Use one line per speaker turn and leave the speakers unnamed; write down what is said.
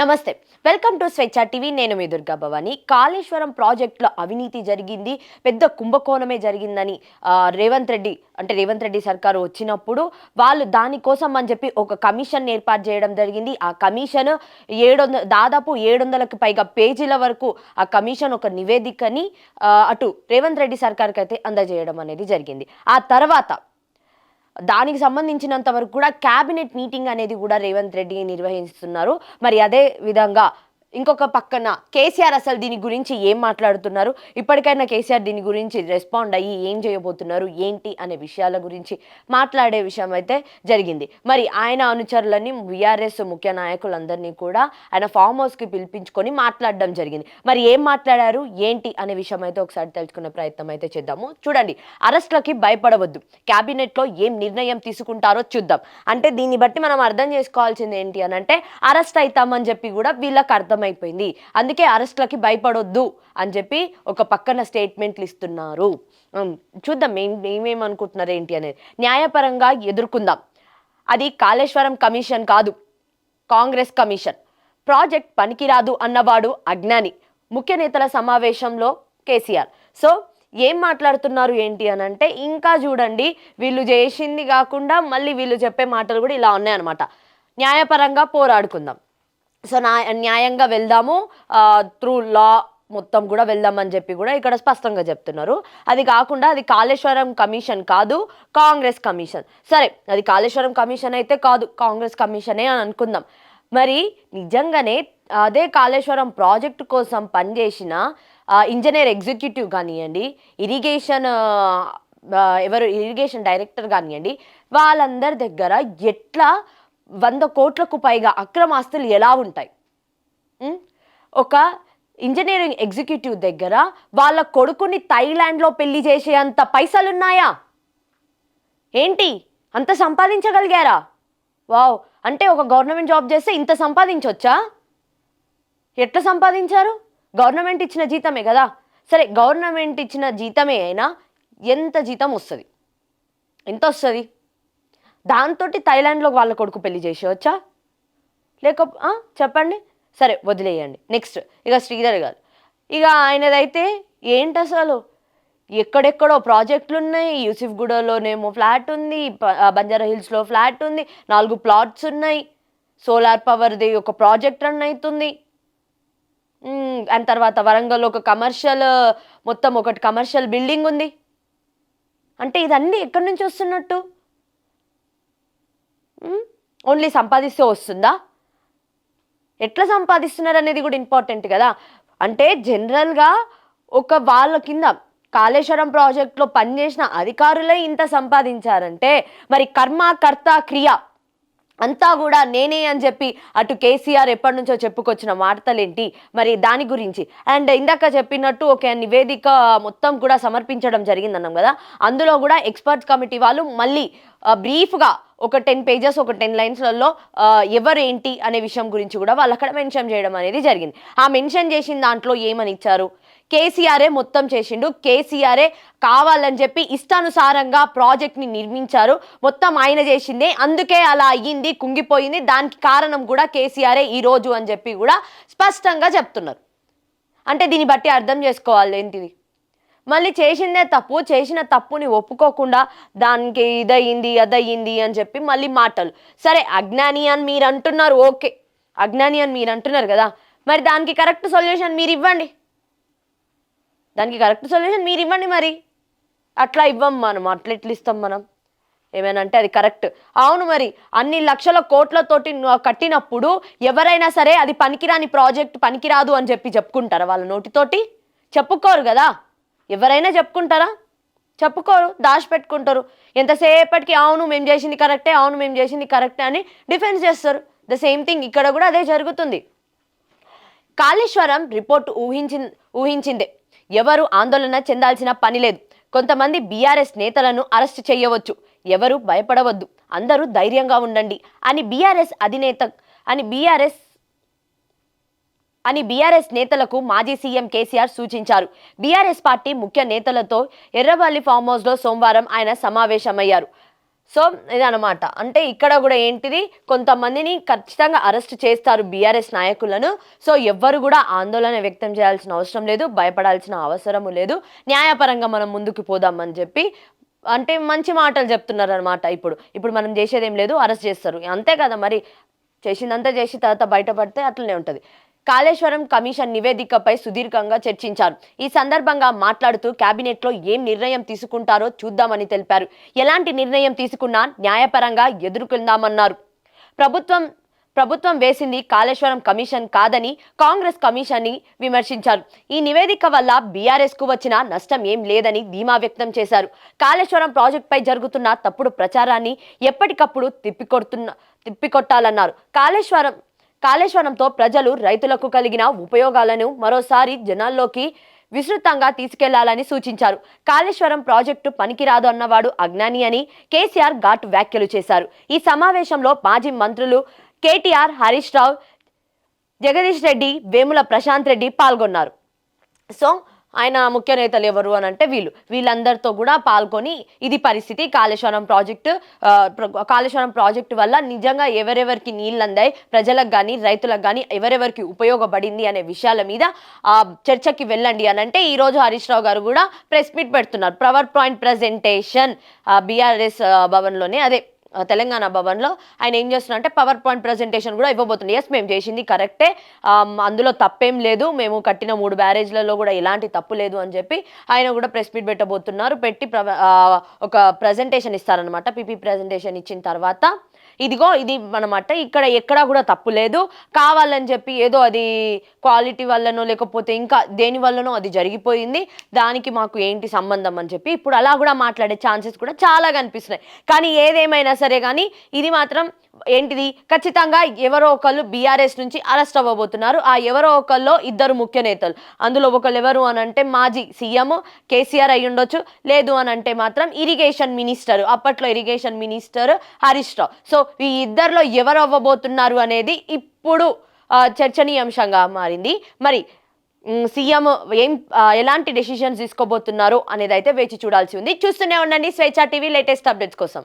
నమస్తే. Welcome to Swecha TV. నేను మీ దుర్గా భవాని. కాళేశ్వరం ప్రాజెక్టులో అవినీతి జరిగింది. పెద్ద కుంభకోణమే జరిగిందని రేవంత్ రెడ్డి అంటే రేవంత్ రెడ్డి సర్కారు వచ్చినప్పుడు వాళ్ళు దానికోసం అని చెప్పి ఒక కమిషన్ ఏర్పాటు చేయడం జరిగింది. ఆ కమిషన్ ఏడు వందల దాదాపు ఏడు వందలకు పైగా పేజీల వరకు ఆ కమిషన్ ఒక నివేదికని అటు రేవంత్ రెడ్డి సర్కార్కి అయితే అందజేయడం అనేది జరిగింది. ఆ తర్వాత దానికి సంబంధించినంత వరకు కూడా క్యాబినెట్ మీటింగ్ అనేది కూడా రేవంత్ రెడ్డి నిర్వహిస్తున్నారు. మరి అదే విధంగా ఇంకొక పక్కన కేసీఆర్ అసలు దీని గురించి ఏం మాట్లాడుతున్నారు? ఇప్పటికైనా కేసీఆర్ దీని గురించి రెస్పాండ్ అయ్యి ఏం చేయబోతున్నారు? ఏంటి అనే విషయాల గురించి మాట్లాడే విషయం అయితే జరిగింది. మరి ఆయన అనుచరులని బీఆర్ఎస్ ముఖ్య నాయకులందరినీ కూడా ఆయన ఫామ్ హౌస్కి పిలిపించుకొని మాట్లాడడం జరిగింది. మరి ఏం మాట్లాడారు? ఏంటి అనే విషయం అయితే ఒకసారి తెలుసుకునే ప్రయత్నం అయితే చేద్దాము. చూడండి అరెస్ట్లకి భయపడవద్దు. క్యాబినెట్లో ఏం నిర్ణయం తీసుకుంటారో చూద్దాం. అంటే దీన్ని బట్టి మనం అర్థం చేసుకోవాల్సింది ఏంటి అని అంటే అరెస్ట్ అవుతామని చెప్పి కూడా వీళ్ళకి అర్థం అర్థమైపోయింది. అందుకే అరెస్ట్లకి భయపడొద్దు అని చెప్పి ఒక పక్కన స్టేట్మెంట్లు ఇస్తున్నారు. చూద్దాం మేం మేమేమనుకుంటున్నారు ఏంటి అనేది. న్యాయపరంగా ఎదుర్కొందాం. అది కాళేశ్వరం కమిషన్ కాదు కాంగ్రెస్ కమిషన్. ప్రాజెక్ట్ పనికిరాదు అన్నవాడు అజ్ఞాని. ముఖ్య నేతల సమావేశంలో కేసీఆర్. సో ఏం మాట్లాడుతున్నారు ఏంటి అని అంటే ఇంకా చూడండి వీళ్ళు చేసింది కాకుండా మళ్ళీ వీళ్ళు చెప్పే మాటలు కూడా ఇలా ఉన్నాయన్నమాట. న్యాయపరంగా పోరాడుకుందాం. సో నా న్యాయంగా వెళ్దాము త్రూ లా మొత్తం కూడా వెళ్దామని చెప్పి కూడా ఇక్కడ స్పష్టంగా చెప్తున్నారు. అది కాకుండా అది కాళేశ్వరం కమిషన్ కాదు కాంగ్రెస్ కమిషన్. సరే అది కాళేశ్వరం కమిషన్ అయితే కాదు కాంగ్రెస్ కమిషనే అని అనుకుందాం. మరి నిజంగానే అదే కాళేశ్వరం ప్రాజెక్టు కోసం పనిచేసిన ఇంజనీర్ ఎగ్జిక్యూటివ్ కానివ్వండి ఇరిగేషన్ ఎవరు ఇరిగేషన్ డైరెక్టర్ కానివ్వండి వాళ్ళందరి దగ్గర ఎట్లా వంద కోట్లకు పైగా అక్రమాస్తులు ఎలా ఉంటాయి? ఒక ఇంజనీరింగ్ ఎగ్జిక్యూటివ్ దగ్గర వాళ్ళ కొడుకుని థైలాండ్లో పెళ్ళి చేసేంత పైసలున్నాయా? ఏంటి? అంత సంపాదించగలిగారా? వావ్! అంటే ఒక గవర్నమెంట్ జాబ్ చేస్తే ఇంత సంపాదించవచ్చా ఎట్లా సంపాదించారు? గవర్నమెంట్ ఇచ్చిన జీతమే కదా. సరే గవర్నమెంట్ ఇచ్చిన జీతమే అయినా ఎంత జీతం వస్తుంది? ఎంత వస్తుంది దాంతో థైలాండ్లో వాళ్ళ కొడుకు పెళ్ళి చేసేవచ్చా లేక చెప్పండి. సరే వదిలేయండి. నెక్స్ట్ ఇక శ్రీధర్ గారు. ఇక ఆయనదైతే ఏంటి అసలు ఎక్కడెక్కడో ప్రాజెక్టులు ఉన్నాయి యూసిఫ్గూడలోనేమో ఫ్లాట్ ఉంది బంజారా హిల్స్లో ఫ్లాట్ ఉంది నాలుగు ప్లాట్స్ ఉన్నాయి సోలార్ పవర్ది ఒక ప్రాజెక్ట్ రన్ అవుతుంది అండ్ తర్వాత వరంగల్ ఒక కమర్షియల్ మొత్తం ఒకటి కమర్షియల్ బిల్డింగ్ ఉంది అంటే ఇదన్నీ ఎక్కడి నుంచి వస్తున్నట్టు? ఓన్లీ సంపాదిస్తే వస్తుందా? ఎట్లా సంపాదిస్తున్నారు అనేది కూడా ఇంపార్టెంట్ కదా. అంటే జనరల్గా ఒక వాళ్ళ కింద కాళేశ్వరం ప్రాజెక్ట్లో పనిచేసిన అధికారులే ఇంత సంపాదించారంటే మరి కర్మ కర్త క్రియ అంతా కూడా నేనే అని చెప్పి అటు కేసీఆర్ ఎప్పటి నుంచో చెప్పుకొచ్చిన వార్తలేంటి? మరి దాని గురించి. అండ్ ఇందాక చెప్పినట్టు ఒక నివేదిక మొత్తం కూడా సమర్పించడం జరిగిందన్నాం కదా. అందులో కూడా ఎక్స్పర్ట్స్ కమిటీ వాళ్ళు మళ్ళీ బ్రీఫ్గా ఒక టెన్ పేజెస్ ఒక టెన్ లైన్స్లలో ఎవరేంటి అనే విషయం గురించి కూడా వాళ్ళు అక్కడ మెన్షన్ చేయడం అనేది జరిగింది. ఆ మెన్షన్ చేసిన దాంట్లో ఏమని ఇచ్చారు కేసీఆరే మొత్తం చేసిండు. కేసీఆరే కావాలని చెప్పి ఇష్టానుసారంగా ప్రాజెక్ట్ని నిర్మించారు. మొత్తం ఆయన చేసిందే. అందుకే అలా అయ్యింది కుంగిపోయింది. దానికి కారణం కూడా కేసీఆరే ఈ రోజు అని చెప్పి కూడా స్పష్టంగా చెప్తున్నారు. అంటే దీన్ని బట్టి అర్థం చేసుకోవాలి ఏంటిది? మళ్ళీ చేసిందే తప్పు చేసిన తప్పుని ఒప్పుకోకుండా దానికి ఇదయింది అదయింది అని చెప్పి మళ్ళీ మాటలు. సరే అజ్ఞాని అని మీరు అంటున్నారు ఓకే. అజ్ఞాని అని మీరు అంటున్నారు కదా. మరి దానికి కరెక్ట్ సొల్యూషన్ మీరు ఇవ్వండి దానికి కరెక్ట్ సొల్యూషన్ మీరు ఇవ్వండి మరి. అట్లా ఇవ్వం మనం అట్లా ఎట్లా ఇస్తాం మనం? ఏమైనా అంటే అది కరెక్ట్. అవును మరి అన్ని లక్షల కోట్లతోటి కట్టినప్పుడు ఎవరైనా సరే అది పనికిరాని ప్రాజెక్ట్ పనికిరాదు అని చెప్పి చెప్పుకుంటారా వాళ్ళ నోటితోటి? చెప్పుకోరు కదా. ఎవరైనా చెప్పుకుంటారా? చెప్పుకోరు దాచిపెట్టుకుంటారు. ఎంతసేపటికి అవును మేము చేసింది కరెక్టే అవును మేము చేసింది కరెక్టే అని డిఫెన్స్ చేస్తారు. ద సేమ్ థింగ్ ఇక్కడ కూడా అదే జరుగుతుంది. కాళేశ్వరం రిపోర్ట్ ఊహించి ఊహించిందే. ఎవరు ఆందోళన చెందాల్సిన పని లేదు. కొంతమంది బీఆర్ఎస్ నేతలను అరెస్ట్ చేయవచ్చు. ఎవరు భయపడవద్దు. అందరూ ధైర్యంగా ఉండండి అని బీఆర్ఎస్ అధినేత అని బీఆర్ఎస్ అని బీఆర్ఎస్ నేతలకు మాజీ సీఎం కేసీఆర్ సూచించారు. బీఆర్ఎస్ పార్టీ ముఖ్య నేతలతో ఎర్రవల్లి ఫామ్ హౌస్లో సోమవారం ఆయన సమావేశమయ్యారు. సో ఇదనమాట అంటే ఇక్కడ కూడా ఏంటిది? కొంతమందిని ఖచ్చితంగా అరెస్ట్ చేస్తారు బీఆర్ఎస్ నాయకులను. సో ఎవ్వరు కూడా ఆందోళన వ్యక్తం చేయాల్సిన అవసరం లేదు భయపడాల్సిన అవసరము లేదు. న్యాయపరంగా మనం ముందుకు పోదామని చెప్పి అంటే మంచి మాటలు చెప్తున్నారు అనమాట ఇప్పుడు. ఇప్పుడు మనం చేసేదేం లేదు అరెస్ట్ చేస్తారు. అంతే కదా మరి. చేసిందంతా చేసి తర్వాత బయటపడితే అట్లనే ఉంటుంది. కాళేశ్వరం కమిషన్ నివేదికపై సుదీర్ఘంగా చర్చించారు. ఈ సందర్భంగా మాట్లాడుతూ కేబినెట్లో ఏం నిర్ణయం తీసుకుంటారో చూద్దామని తెలిపారు. ఎలాంటి నిర్ణయం తీసుకున్నా న్యాయపరంగా ఎదుర్కొందామన్నారు. ప్రభుత్వం ప్రభుత్వం వేసింది కాళేశ్వరం కమిషన్ కాదని కాంగ్రెస్ కమిషన్ని విమర్శించారు. ఈ నివేదిక వల్ల బీఆర్ఎస్కు వచ్చిన నష్టం ఏం లేదని ధీమా వ్యక్తం చేశారు. కాళేశ్వరం ప్రాజెక్టుపై జరుగుతున్న తప్పుడు ప్రచారాన్ని ఎప్పటికప్పుడు తిప్పికొడుతున్న తిప్పికొట్టాలన్నారు. కాళేశ్వరం కాళేశ్వరంతో ప్రజలు రైతులకు కలిగిన ఉపయోగాలను మరోసారి జనాల్లోకి విస్తృతంగా తీసుకెళ్ళాలని సూచించారు. కాళేశ్వరం ప్రాజెక్టు పనికిరాదు అన్నవాడు అజ్ఞాని అని కేసీఆర్ ఘాట్ వ్యాఖ్యలు చేశారు. ఈ సమావేశంలో మాజీ మంత్రులు కేటీఆర్ హరీష్ రావు జగదీష్ రెడ్డి వేముల ప్రశాంత్ రెడ్డి పాల్గొన్నారు. సో ఆయన ముఖ్య నేతలు ఎవరు అని అంటే వీళ్ళు. వీళ్ళందరితో కూడా పాల్గొని ఇది పరిస్థితి. కాళేశ్వరం ప్రాజెక్టు కాళేశ్వరం ప్రాజెక్టు వల్ల నిజంగా ఎవరెవరికి నీళ్ళు అందాయి ప్రజలకు కానీ రైతులకు కానీ ఎవరెవరికి ఉపయోగపడింది అనే విషయాల మీద ఆ, చర్చకి వెళ్ళండి అని అంటే ఈరోజు హరీష్ రావు గారు కూడా ప్రెస్ మీట్ పెడుతున్నారు. పవర్ పాయింట్ ప్రజెంటేషన్ బీఆర్ఎస్ భవన్లోనే. అదే తెలంగాణ భవన్లో. ఆయన ఏం చేస్తున్నారంటే పవర్ పాయింట్ ప్రజెంటేషన్ కూడా ఇవ్వబోతుంది ఎస్ మేము చేసింది కరెక్టే అందులో తప్పేం లేదు. మేము కట్టిన మూడు బ్యారేజ్లలో కూడా ఎలాంటి తప్పు లేదు అని చెప్పి ఆయన కూడా ప్రెస్ మీట్ పెట్టబోతున్నారు. పెట్టి ఒక ప్రజెంటేషన్ ఇస్తారనమాట పీపీ ప్రజెంటేషన్ ఇచ్చిన తర్వాత. ఇదిగో ఇది అనమాట ఇక్కడ ఎక్కడా కూడా తప్పు లేదు. కావాలని చెప్పి ఏదో అది క్వాలిటీ వల్లనో లేకపోతే ఇంకా దేని వల్లనో అది జరిగిపోయింది. దానికి మాకు ఏంటి సంబంధం అని చెప్పి ఇప్పుడు అలా కూడా మాట్లాడే ఛాన్సెస్ కూడా చాలా కనిపిస్తున్నాయి. కానీ ఏదేమైనా సరే కానీ ఇది మాత్రం ఏంటిది? ఖచ్చితంగా ఎవరో ఒకళ్ళు బీఆర్ఎస్ నుంచి అరెస్ట్ అవ్వబోతున్నారు. ఆ ఎవరో ఒకళ్ళు ఇద్దరు ముఖ్య నేతలు. అందులో ఒకళ్ళు ఎవరు అని అంటే మాజీ సీఎం కేసీఆర్ అయి ఉండొచ్చు. లేదు అని అంటే మాత్రం ఇరిగేషన్ మినిస్టర్ అప్పట్లో irrigation minister Harish Rao. So ఈ ఇద్దరిలో ఎవరు అవ్వబోతున్నారు అనేది ఇప్పుడు చర్చనీయాంశంగా మారింది. మరి సీఎం ఏం ఎలాంటి డెసిషన్స్ తీసుకోబోతున్నారు అనేది అయితే వేచి చూడాల్సి ఉంది. చూస్తూనే ఉండండి స్వేచ్ఛ టీవీ లేటెస్ట్ అప్డేట్స్ కోసం.